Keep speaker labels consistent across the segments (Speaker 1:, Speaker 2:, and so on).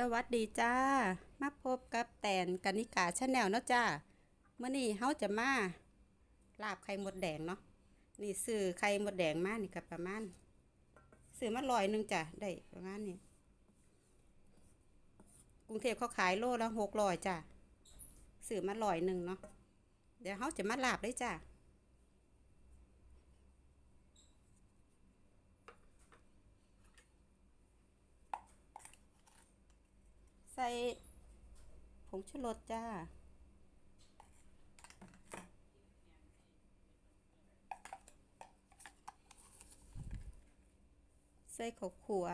Speaker 1: สวัสดีจ้า มาพบกับแตนกนิกาชาแนลเนาะจ้าเมื่อนี้เฮาจะมาลาบไข่มดแดงเนาะนี่ซื้อไข่มดแดงมานี่ก็ประมาณซื้อมาลอยหนึงจ้ะได้ประมาณนี้กรุงเทพเขาขายโลละหกร้อยจ้ะซื้อมาลอยหนึ่งเนาะเดี๋ยวเฮาจะมาลาบเลยจ้า ผงชูรสจ้า ใส่ข้าวขัว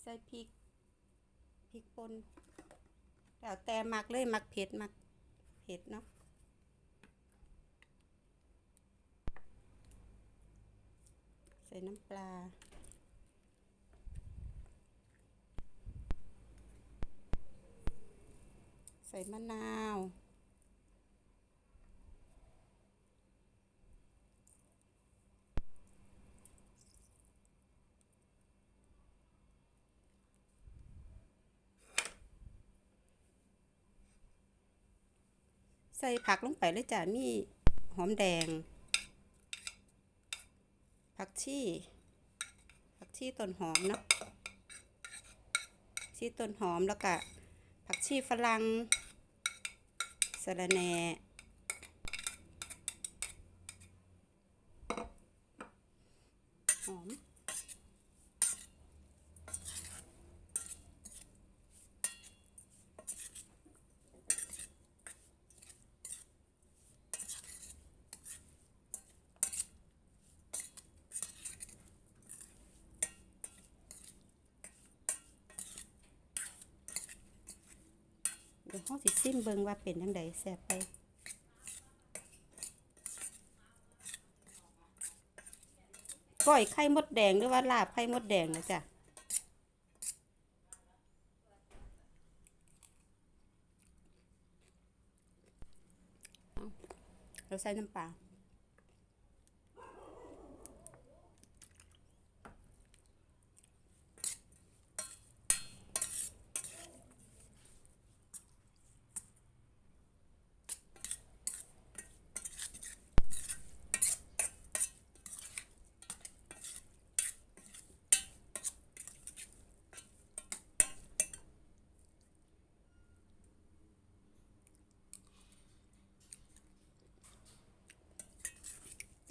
Speaker 1: ใส่พริก พริกป่นแล้วแต่มักเลย มักเผ็ด มักเผ็ดเนาะ ส่น้ำปลา ใส่มะนาว ใส่ผักลงไปเลยจ้ะมีหอมแดง ผักชีผักชีต้นหอมเนาะชีต้นหอมแล้วก็ผักชีฝรั่งสะระแหน่หอม เดี๋ยวห้องสิซิมเบิงว่าเป็นยังไดแสบไปก้อยไข่มดแดงหรือว่าลาบไข่มดแดงนะจ๊ะเราใส่น้ำปลา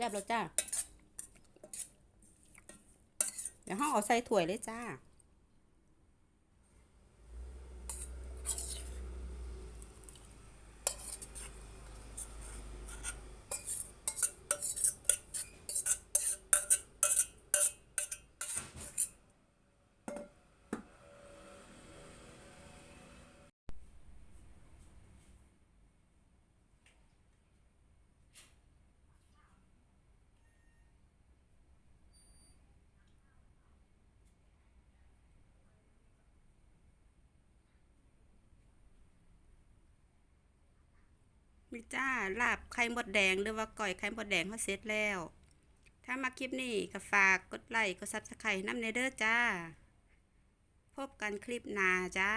Speaker 1: ซ่บแล้วจ้า เดี๋ยวห้องเอาใส่ถ้วยเลยจ้า มีจ้าลาบไข่มดแดงหรือว่าก่อยไข่มดแดงเขาเสร็จแล้ว ถ้ามาคลิปนี้ก็ฝากกดไลค์กดซับสไครต์น้ำเนเด้อจ้า พบกันคลิปหน้าจ้า